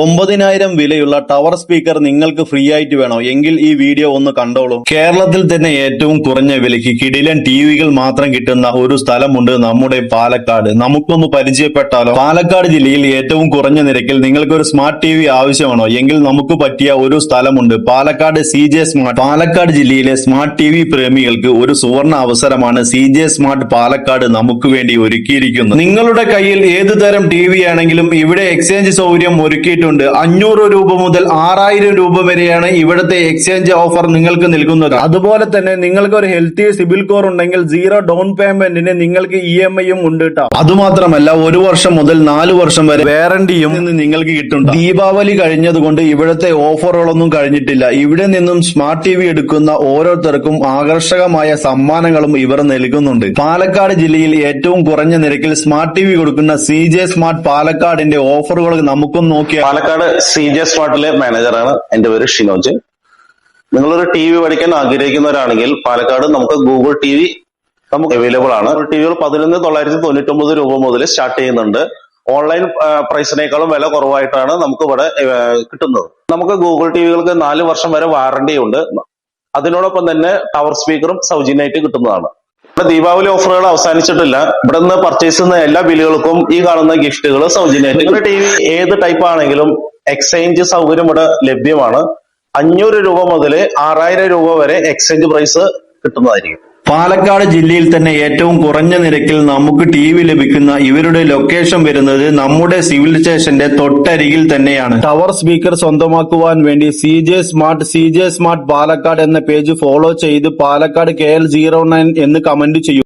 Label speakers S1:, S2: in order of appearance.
S1: ഒമ്പതിനായിരം വിലയുള്ള tower speaker നിങ്ങൾക്ക് ഫ്രീ ആയിട്ട് വേണോ? എങ്കിൽ ഈ വീഡിയോ ഒന്ന് കണ്ടോളൂ. കേരളത്തിൽ തന്നെ ഏറ്റവും കുറഞ്ഞ വിലയ്ക്ക് കിടിലൻ ടിവികൾ മാത്രം കിട്ടുന്ന ഒരു സ്ഥലമുണ്ട് നമ്മുടെ പാലക്കാട്. നമുക്കൊന്ന് പരിചയപ്പെട്ടാലോ? പാലക്കാട് ജില്ലയിൽ ഏറ്റവും കുറഞ്ഞ നിരക്കിൽ നിങ്ങൾക്ക് ഒരു സ്മാർട്ട് ടി വി ആവശ്യമാണോ? എങ്കിൽ നമുക്ക് പറ്റിയ ഒരു സ്ഥലമുണ്ട്. Palakkad C J smart. Palakkad ജില്ലയിലെ സ്മാർട്ട് ടി വി പ്രേമികൾക്ക് ഒരു സുവർണ അവസരമാണ് സി ജെ സ്മാർട്ട് പാലക്കാട് നമുക്ക് വേണ്ടി ഒരുക്കിയിരിക്കുന്നത്. നിങ്ങളുടെ കയ്യിൽ ഏത് തരം ടി വി ആണെങ്കിലും ഇവിടെ എക്സ്ചേഞ്ച് സൗകര്യം ഒരുക്കിയിട്ടുണ്ട്. അഞ്ഞൂറ് രൂപ മുതൽ ആറായിരം രൂപ വരെയാണ് ഇവിടുത്തെ എക്സ്ചേഞ്ച് ഓഫർ നിങ്ങൾക്ക് നൽകുന്നത്. അതുപോലെ തന്നെ നിങ്ങൾക്ക് ഒരു ഹെൽത്തി സിബിൽ കോർ ഉണ്ടെങ്കിൽ സീറോ ഡൗൺ പേയ്മെന്റിന് നിങ്ങൾക്ക് ഇ എം ഐയും ഉണ്ട് കേട്ടോ അതുമാത്രമല്ല ഒരു വർഷം മുതൽ നാല് വർഷം വരെ വാറണ്ടിയും നിങ്ങൾക്ക് കിട്ടും ദീപാവലി കഴിഞ്ഞതുകൊണ്ട് ഇവിടുത്തെ ഓഫറുകളൊന്നും കഴിഞ്ഞിട്ടില്ല. ഇവിടെ നിന്നും സ്മാർട്ട് ടി വി എടുക്കുന്ന ഓരോരുത്തർക്കും ആകർഷകമായ സമ്മാനങ്ങളും ഇവർ നൽകുന്നുണ്ട്. പാലക്കാട് ജില്ലയിൽ ഏറ്റവും കുറഞ്ഞ നിരക്കിൽ സ്മാർട്ട് ടി വി കൊടുക്കുന്ന സി ജെ സ്മാർട്ട് പാലക്കാടിന്റെ ഓഫറുകൾ നമുക്കും നോക്കിയാൽ
S2: പാലക്കാട് സി ജെ സ്മാർട്ടിലെ മാനേജറാണ് എന്റെ പേര് ഷിനോജ്. നിങ്ങളൊരു ടി വി പഠിക്കാൻ ആഗ്രഹിക്കുന്നവരാണെങ്കിൽ പാലക്കാട് നമുക്ക് ഗൂഗിൾ ടി വി നമുക്ക് അവൈലബിൾ ആണ്. ടി വികൾ പതിനൊന്ന് തൊള്ളായിരത്തി തൊണ്ണൂറ്റി ഒമ്പത് രൂപ മുതൽ സ്റ്റാർട്ട് ചെയ്യുന്നുണ്ട്. ഓൺലൈൻ പ്രൈസിനേക്കാളും വില കുറവായിട്ടാണ് നമുക്ക് ഇവിടെ കിട്ടുന്നത്. നമുക്ക് ഗൂഗിൾ ടി വികൾക്ക് നാല് വർഷം വരെ വാറണ്ടി ഉണ്ട്. അതിനോടൊപ്പം തന്നെ ടവർ സ്പീക്കറും സൗജന്യമായിട്ട് കിട്ടുന്നതാണ്. ദീപാവലി ഓഫറുകൾ അവസാനിച്ചിട്ടില്ല. ഇവിടെ നിന്ന് പർച്ചേസ് ചെയ്യുന്ന എല്ലാ ബില്ലുകൾക്കും ഈ കാണുന്ന ഗിഫ്റ്റുകൾ സൗജന്യമായിട്ട് നിങ്ങളുടെ ടി വി ഏത് ടൈപ്പ് ആണെങ്കിലും എക്സ്ചേഞ്ച് സൗകര്യം ഇവിടെ ലഭ്യമാണ്. അഞ്ഞൂറ് രൂപ മുതൽ ആറായിരം രൂപ വരെ എക്സ്ചേഞ്ച് പ്രൈസ് കിട്ടുന്നതായിരിക്കും.
S1: പാലക്കാട് ജില്ലയിൽ തന്നെ ഏറ്റവും കുറഞ്ഞ നിരക്കിൽ നമുക്ക് ടി വി ലഭിക്കുന്ന ഇവരുടെ ലൊക്കേഷൻ വരുന്നത് നമ്മുടെ സിവിൽ സ്റ്റേഷന്റെ തൊട്ടരികിൽ തന്നെയാണ്. ടവർ സ്പീക്കർ സ്വന്തമാക്കുവാൻ വേണ്ടി C J smart C J smart Palakkad എന്ന പേജ് ഫോളോ ചെയ്ത് Palakkad K L zero nine എന്ന് കമന്റ് ചെയ്യും.